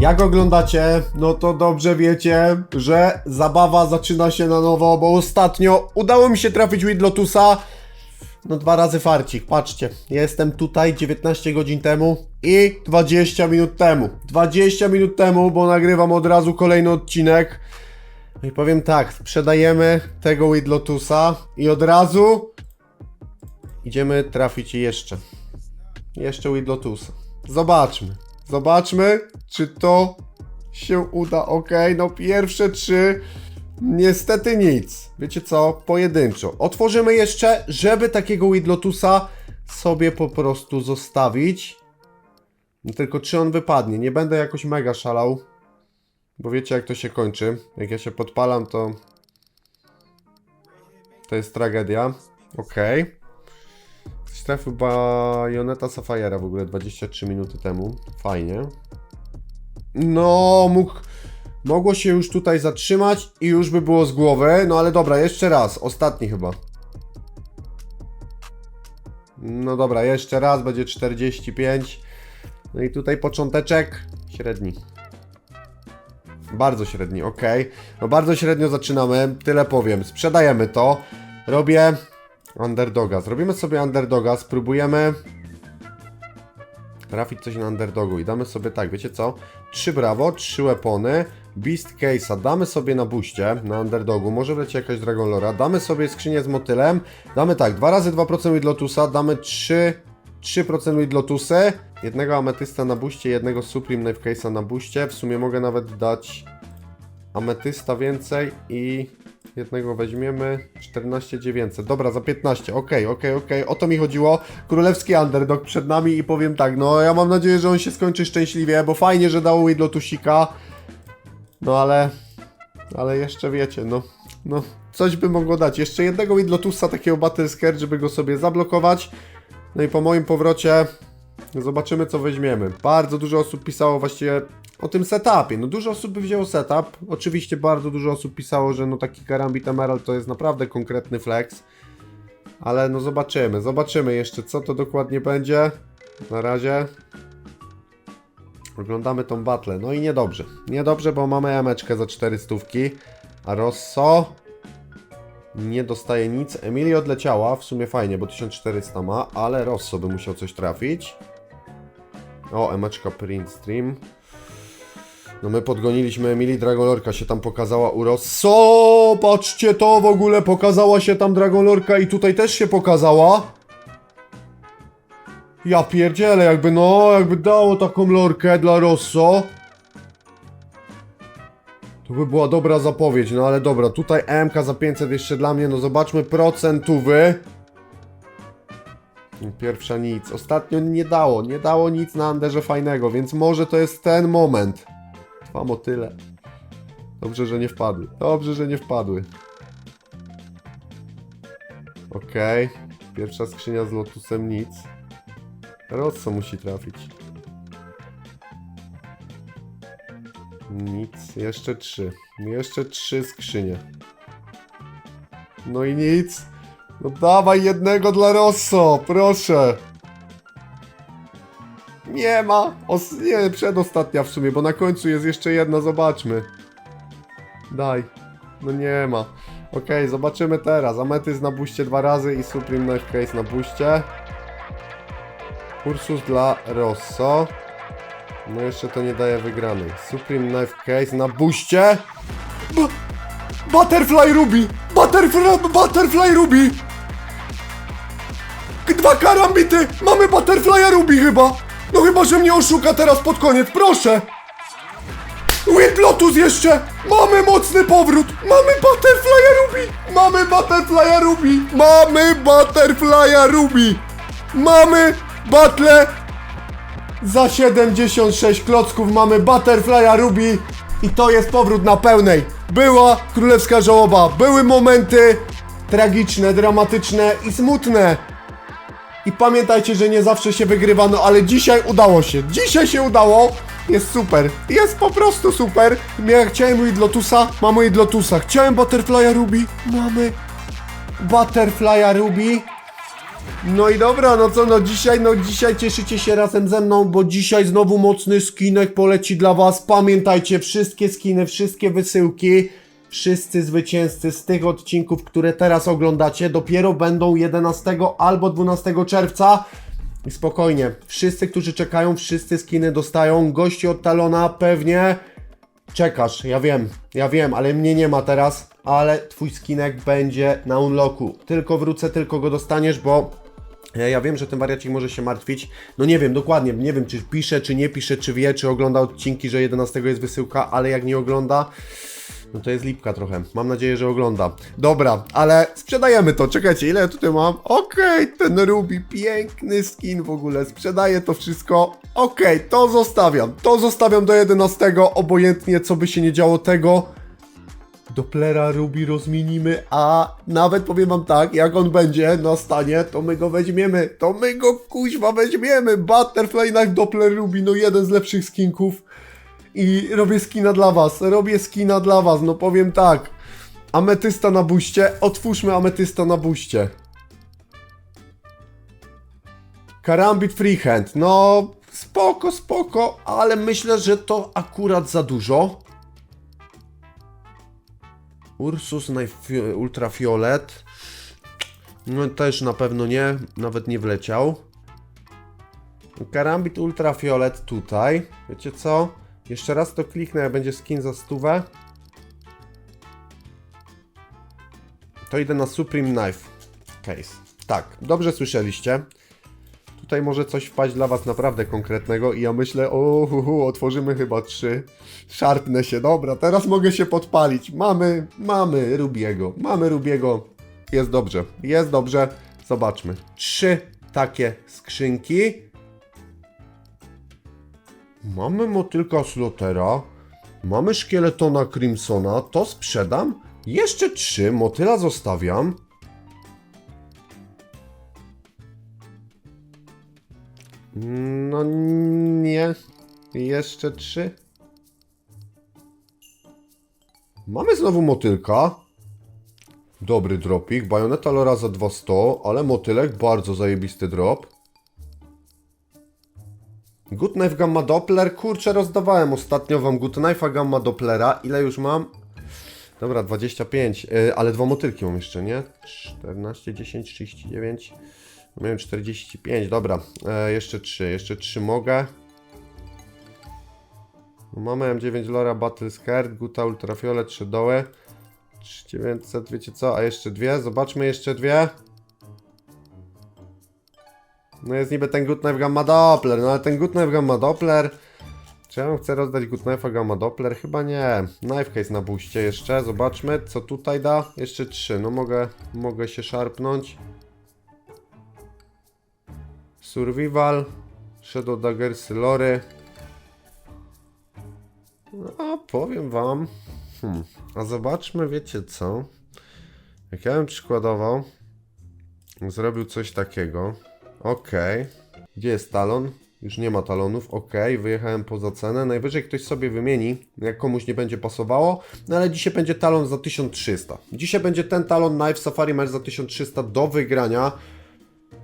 Jak oglądacie, no to dobrze wiecie, że zabawa zaczyna się na nowo, bo ostatnio udało mi się trafić Weed Lotusa. No dwa razy farcik, patrzcie. Jestem tutaj 19 godzin temu i 20 minut temu. 20 minut temu, bo nagrywam od razu kolejny odcinek. No i powiem tak, sprzedajemy tego Weed Lotusa i od razu idziemy trafić jeszcze. Jeszcze Weed Lotusa. Zobaczmy. Zobaczmy, czy to się uda. Ok, no pierwsze trzy. Niestety nic. Wiecie co? Pojedynczo. Otworzymy jeszcze, żeby takiego Weed Lotusa sobie po prostu zostawić. No tylko czy on wypadnie? Nie będę jakoś mega szalał. Bo wiecie jak to się kończy. Jak ja się podpalam, to... To jest tragedia. Okej. Ktoś trafił Bajoneta Safire'a w ogóle 23 minuty temu. Fajnie. No, mógł... Mogło się już tutaj zatrzymać i już by było z głowy. No ale dobra, jeszcze raz. Ostatni chyba. No dobra, jeszcze raz. Będzie 45. No i tutaj począteczek średni. Bardzo średni, ok. No bardzo średnio zaczynamy, tyle powiem. Sprzedajemy to. Robię underdoga. Zrobimy sobie underdoga, spróbujemy trafić coś na underdogu i damy sobie tak, wiecie co? Trzy brawo, trzy weapony, beast case'a. Damy sobie na buście, na underdogu, może wleci jakaś dragon lora, damy sobie skrzynię z motylem, damy tak, dwa razy 2% with lotusa, damy 3 3% with lotusy, jednego ametysta na buście, jednego supreme knife case'a na buście, w sumie mogę nawet dać ametysta więcej i jednego weźmiemy 14900. Dobra, za 15. Okej, okej, okej. O to mi chodziło. Królewski underdog przed nami i powiem tak, no ja mam nadzieję, że on się skończy szczęśliwie, bo fajnie, że dało Widlotusika. No ale ale jeszcze wiecie, no no coś by mogło dać. Jeszcze jednego Widlotusa takiego Battle Scare, żeby go sobie zablokować. No i po moim powrocie zobaczymy co weźmiemy. Bardzo dużo osób pisało właściwie o tym setupie. No dużo osób by wzięło setup. Oczywiście bardzo dużo osób pisało, że no taki Karambit Emerald to jest naprawdę konkretny flex. Ale no zobaczymy, zobaczymy jeszcze co to dokładnie będzie. Na razie oglądamy tą battle. No i niedobrze. Niedobrze, bo mamy emeczkę za 400, a Rosso nie dostaje nic. Emilio odleciała, w sumie fajnie, bo 1400 ma, ale Rosso by musiał coś trafić. O, emeczka Print Stream. No my podgoniliśmy Emilii, Dragolorka się tam pokazała u Rosso. Patrzcie to w ogóle, pokazała się tam Dragolorka i tutaj też się pokazała. Ja pierdzielę, jakby no, jakby dało taką lorkę dla Rosso. To by była dobra zapowiedź, no ale dobra, tutaj MK za 500 jeszcze dla mnie, no zobaczmy procentówy. Pierwsza nic, ostatnio nie dało, nie dało nic na Anderze fajnego, więc może to jest ten moment. Dwa motyle. Dobrze, że nie wpadły. Dobrze, że nie wpadły. Okej. Pierwsza skrzynia z lotusem nic. Rosso musi trafić. Nic. Jeszcze trzy. Jeszcze trzy skrzynie. No i nic. No dawaj jednego dla Rosso, proszę. Nie ma. Os nie, przedostatnia w sumie, bo na końcu jest jeszcze jedna, zobaczmy. Daj. No nie ma. Okej, zobaczymy teraz. Ametys na buście dwa razy i Supreme Knife Case na buście. Ursus dla Rosso. No jeszcze to nie daje wygranej. Supreme Knife Case na buście. B Butterfly Ruby! Butterfly, Butterfly Ruby! Dwa karambity! Mamy Butterfly'a Ruby chyba! No chyba, że mnie oszuka teraz pod koniec, proszę! Wind jeszcze! Mamy mocny powrót! Mamy Butterfly'a Ruby! Mamy Butterfly'a Ruby! Mamy Butterfly'a Ruby! Mamy Battle za 76 klocków mamy Butterfly'a Ruby i to jest powrót na pełnej. Była królewska żałoba, były momenty tragiczne, dramatyczne i smutne. I pamiętajcie, że nie zawsze się wygrywa, no ale dzisiaj udało się. Dzisiaj się udało. Jest super. Jest po prostu super. Ja chciałem Weed Lotusa, mamy Weed Lotusa. Chciałem Butterfly'a Ruby, mamy Butterfly'a Ruby. No i dobra, no co, no dzisiaj, no dzisiaj cieszycie się razem ze mną, bo dzisiaj znowu mocny skinek poleci dla was. Pamiętajcie, wszystkie skiny, wszystkie wysyłki, wszyscy zwycięzcy z tych odcinków, które teraz oglądacie, dopiero będą 11 albo 12 czerwca. I spokojnie, wszyscy, którzy czekają, wszyscy skiny dostają. Gości od Talona pewnie czekasz, ja wiem, ja wiem, ale mnie nie ma teraz, ale twój skinek będzie na unlocku. Tylko wrócę, tylko go dostaniesz, bo ja wiem, że ten wariacik może się martwić. No nie wiem, dokładnie, nie wiem, czy pisze, czy nie pisze, czy wie, czy ogląda odcinki, że 11 jest wysyłka, ale jak nie ogląda, no to jest lipka trochę. Mam nadzieję, że ogląda. Dobra, ale sprzedajemy to. Czekajcie, ile ja tutaj mam? Okej, ten Ruby, piękny skin w ogóle. Sprzedaję to wszystko. Okej, to zostawiam. To zostawiam do 11. Obojętnie, co by się nie działo tego. Dopplera Ruby rozmienimy, a nawet powiem wam tak, jak on będzie na stanie, to my go weźmiemy. To my go kuźwa weźmiemy. Butterfly na Doppler Ruby, no jeden z lepszych skinków. I robię skina dla was, robię skina dla was, no powiem tak. Ametysta na buście, otwórzmy ametysta na buście. Karambit Freehand, no spoko, spoko, ale myślę, że to akurat za dużo. Ursus Ultrafiolet. No też na pewno nie, nawet nie wleciał. Karambit Ultrafiolet tutaj. Wiecie co? Jeszcze raz to kliknę, jak będzie skin za stówę. To idę na Supreme Knife Case. Tak, dobrze słyszeliście. Tutaj może coś wpaść dla Was naprawdę konkretnego i ja myślę, o, otworzymy chyba trzy. Szarpnę się, dobra, teraz mogę się podpalić. Mamy, mamy Rubiego, mamy Rubiego. Jest dobrze, jest dobrze. Zobaczmy. Trzy takie skrzynki. Mamy motylka Slotera. Mamy szkieletona Crimsona. To sprzedam. Jeszcze trzy. Motyla zostawiam. No nie. Jeszcze trzy. Mamy znowu motylka. Dobry dropik. Bajoneta Lora za 200, ale motylek bardzo zajebisty drop. Good Knife Gamma Doppler, kurczę, rozdawałem ostatnio wam Good Knife'a Gamma Dopplera. Ile już mam? Dobra, 25, yy, ale dwa motylki mam jeszcze, nie? 14, 10, 39, miałem 45, dobra, e, jeszcze 3, jeszcze 3 mogę. No Mamy M9 Lora Battle Skirt, Guta Ultrafiolet, 3 doły. 3900, wiecie co? A jeszcze dwie, zobaczmy jeszcze dwie. No jest niby ten Good Knife Gamma Doppler, no ale ten Good Knife Gamma Doppler... Czy ja bym chcę rozdać Good Gamma Doppler? Chyba nie. Knife Case na buście jeszcze, zobaczmy co tutaj da. Jeszcze trzy, no mogę, mogę się szarpnąć. Survival, Shadow Daggersy Lory. No, powiem wam. Hmm. A zobaczmy, wiecie co? Jak ja bym przykładował, zrobił coś takiego. Okej. Gdzie jest talon? Już nie ma talonów. Okej, wyjechałem poza cenę. Najwyżej ktoś sobie wymieni, jak komuś nie będzie pasowało. No ale dzisiaj będzie talon za 1300. Dzisiaj będzie ten talon Knife Safari Mesh za 1300 do wygrania.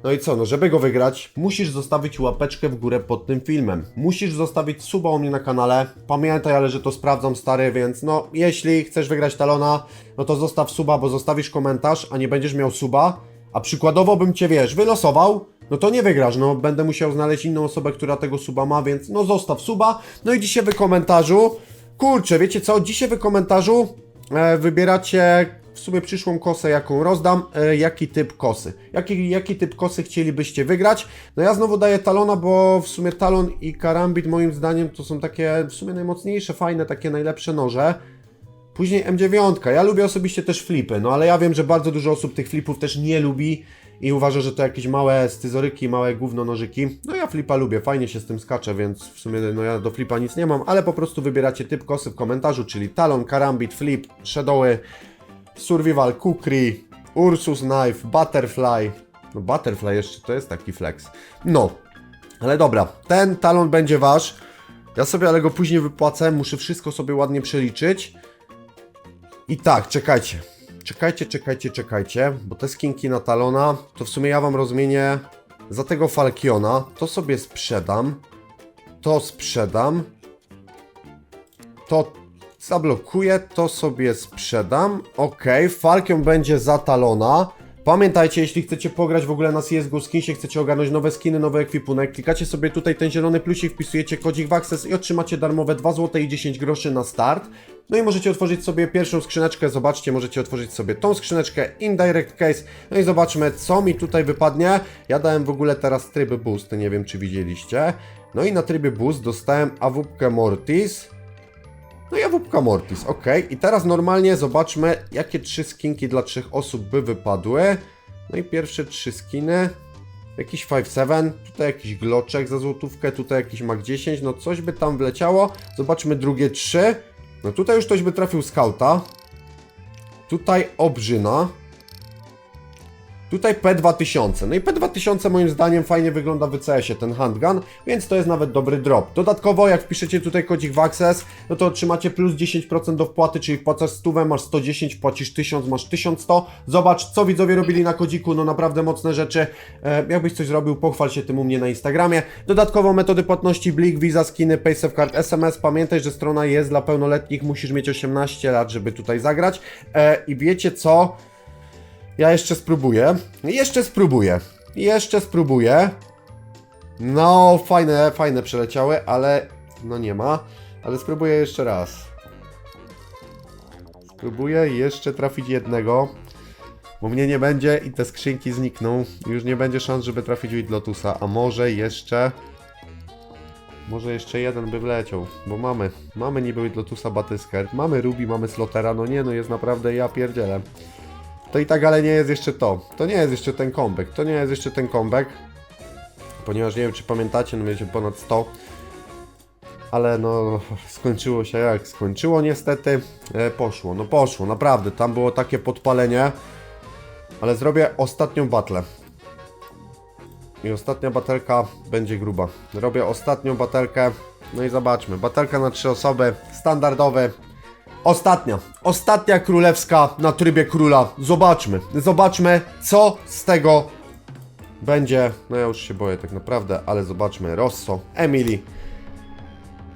No i co, no żeby go wygrać, musisz zostawić łapeczkę w górę pod tym filmem. Musisz zostawić suba u mnie na kanale. Pamiętaj, ale że to sprawdzam stary, więc no, jeśli chcesz wygrać talona, no to zostaw suba, bo zostawisz komentarz, a nie będziesz miał suba. A przykładowo bym cię, wiesz, wylosował, no to nie wygrasz, no będę musiał znaleźć inną osobę, która tego suba ma, więc no zostaw suba. No i dzisiaj w komentarzu, kurczę, wiecie co, dzisiaj w komentarzu e, wybieracie w sumie przyszłą kosę, jaką rozdam, e, jaki typ kosy. Jaki, jaki typ kosy chcielibyście wygrać? No ja znowu daję talona, bo w sumie talon i karambit moim zdaniem to są takie w sumie najmocniejsze, fajne, takie najlepsze noże. Później M9. Ja lubię osobiście też flipy, no ale ja wiem, że bardzo dużo osób tych flipów też nie lubi i uważa, że to jakieś małe scyzoryki, małe gówno nożyki. No ja flipa lubię, fajnie się z tym skacze, więc w sumie no ja do flipa nic nie mam, ale po prostu wybieracie typ kosy w komentarzu, czyli talon, karambit, flip, shadowy, survival, kukri, ursus knife, butterfly. No butterfly jeszcze to jest taki flex. No, ale dobra, ten talon będzie wasz. Ja sobie ale go później wypłacę, muszę wszystko sobie ładnie przeliczyć. I tak, czekajcie. Czekajcie, czekajcie, czekajcie, bo te skinki na Talona, to w sumie ja wam rozmienię za tego Falkiona, to sobie sprzedam, to sprzedam, to zablokuję, to sobie sprzedam, ok, Falkion będzie za Talona, Pamiętajcie, jeśli chcecie pograć w ogóle na CSGO Skinsie, chcecie ogarnąć nowe skiny, nowy ekwipunek, klikacie sobie tutaj ten zielony plusik, wpisujecie kodzik w Access i otrzymacie darmowe 2 zł i 10 groszy na start. No i możecie otworzyć sobie pierwszą skrzyneczkę, zobaczcie, możecie otworzyć sobie tą skrzyneczkę Indirect Case. No i zobaczmy, co mi tutaj wypadnie. Ja dałem w ogóle teraz tryb Boost, nie wiem czy widzieliście. No i na trybie Boost dostałem AWP Mortis. No i AWP Mortis, ok. I teraz normalnie zobaczmy, jakie trzy skinki dla trzech osób by wypadły. No i pierwsze trzy skiny. Jakiś 5-7, tutaj jakiś gloczek za złotówkę, tutaj jakiś Mac 10, no coś by tam wleciało. Zobaczmy drugie trzy. No tutaj już ktoś by trafił skauta. Tutaj obrzyna. Tutaj P2000. No i P2000 moim zdaniem fajnie wygląda w CS-ie ten handgun, więc to jest nawet dobry drop. Dodatkowo jak wpiszecie tutaj kodzik w Access, no to otrzymacie plus 10% do wpłaty, czyli wpłacasz 100, masz 110, płacisz 1000, masz 1100. Zobacz, co widzowie robili na kodziku, no naprawdę mocne rzeczy. E, jakbyś coś zrobił, pochwal się tym u mnie na Instagramie. Dodatkowo metody płatności Blik, Visa, skiny, PaySafeCard, SMS. Pamiętaj, że strona jest dla pełnoletnich, musisz mieć 18 lat, żeby tutaj zagrać. E, I wiecie co? Ja jeszcze spróbuję. Jeszcze spróbuję. Jeszcze spróbuję. No, fajne, fajne przeleciały, ale no nie ma. Ale spróbuję jeszcze raz. Spróbuję jeszcze trafić jednego. Bo mnie nie będzie i te skrzynki znikną. Już nie będzie szans, żeby trafić Wid Lotusa. A może jeszcze... Może jeszcze jeden by wleciał, bo mamy, mamy niby Lotusa Batysker, mamy Ruby, mamy Slotera, no nie no, jest naprawdę ja pierdzielę. To i tak, ale nie jest jeszcze to. To nie jest jeszcze ten comeback. To nie jest jeszcze ten comeback. Ponieważ nie wiem, czy pamiętacie, no mieliśmy ponad 100. Ale no, skończyło się jak skończyło niestety. E, poszło, no poszło, naprawdę. Tam było takie podpalenie. Ale zrobię ostatnią battle. I ostatnia batelka będzie gruba. Robię ostatnią batelkę. No i zobaczmy. Batelka na trzy osoby. Standardowy. Ostatnia, ostatnia królewska na trybie króla. Zobaczmy, zobaczmy, co z tego będzie. No ja już się boję tak naprawdę, ale zobaczmy. Rosso, Emily,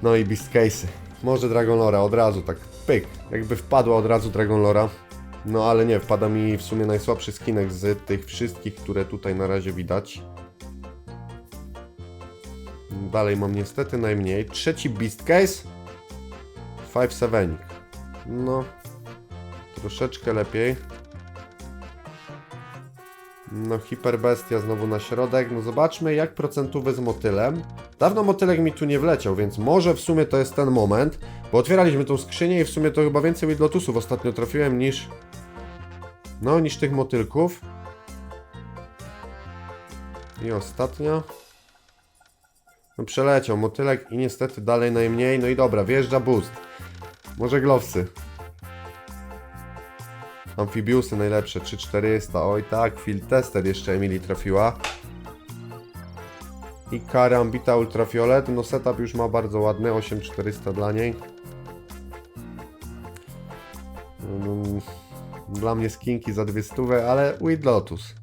no i Beast Case'y. Może Dragon Lora od razu, tak pyk. Jakby wpadła od razu Dragon Lora. No ale nie, wpada mi w sumie najsłabszy skinek z tych wszystkich, które tutaj na razie widać. Dalej mam niestety najmniej. Trzeci Beast Case. 5-7. No, troszeczkę lepiej. No, hiperbestia znowu na środek. No, zobaczmy, jak procentowy z motylem. Dawno motylek mi tu nie wleciał, więc może w sumie to jest ten moment, bo otwieraliśmy tą skrzynię i w sumie to chyba więcej Widlotusów ostatnio trafiłem niż... No, niż tych motylków. I ostatnia. No, przeleciał motylek i niestety dalej najmniej. No i dobra, wjeżdża boost. Może glowsy. Amfibiusy najlepsze, 3400. Oj tak, field tester jeszcze Emily trafiła. I Karambita Ultrafiolet. No setup już ma bardzo ładny, 8400 dla niej. Mm, Dla mnie skinki za dwie stówy, ale Weed Lotus.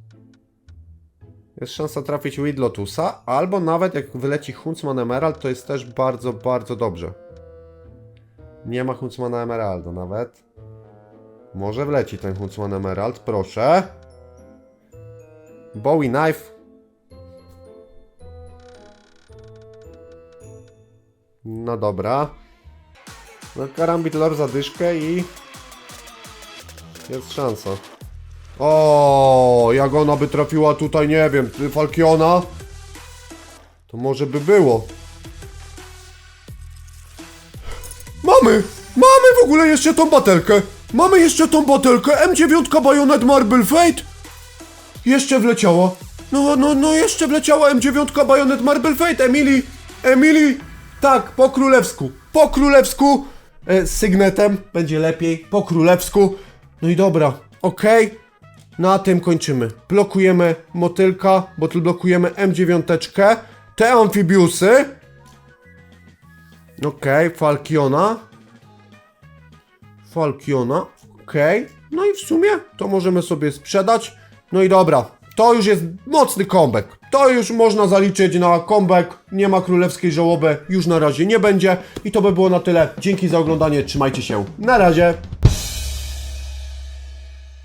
Jest szansa trafić Weed Lotusa, albo nawet jak wyleci Huntsman Emerald, to jest też bardzo, bardzo dobrze. Nie ma Huntsmana Emeralda nawet. Może wleci ten Huntsman Emerald, proszę. Bowie Knife. No dobra. No Karambit Lore za dyszkę i... Jest szansa. O, jak ona by trafiła tutaj, nie wiem, Falkiona? To może by było. Mamy! Mamy w ogóle jeszcze tą batelkę! Mamy jeszcze tą batelkę M9 Bayonet Marble Fate! Jeszcze wleciała. No, no, no, jeszcze wleciała M9 Bayonet Marble Fate, Emily! Emily! Tak, po królewsku. Po królewsku! E, z sygnetem będzie lepiej. Po królewsku. No i dobra, okej. Na tym kończymy. Blokujemy motylka, bo tu blokujemy M9. Te amfibiusy. Okej, Falkiona. Falkiona, okej. No i w sumie to możemy sobie sprzedać. No i dobra, to już jest mocny comeback. To już można zaliczyć na comeback. Nie ma królewskiej żałoby, już na razie nie będzie. I to by było na tyle. Dzięki za oglądanie, trzymajcie się. Na razie.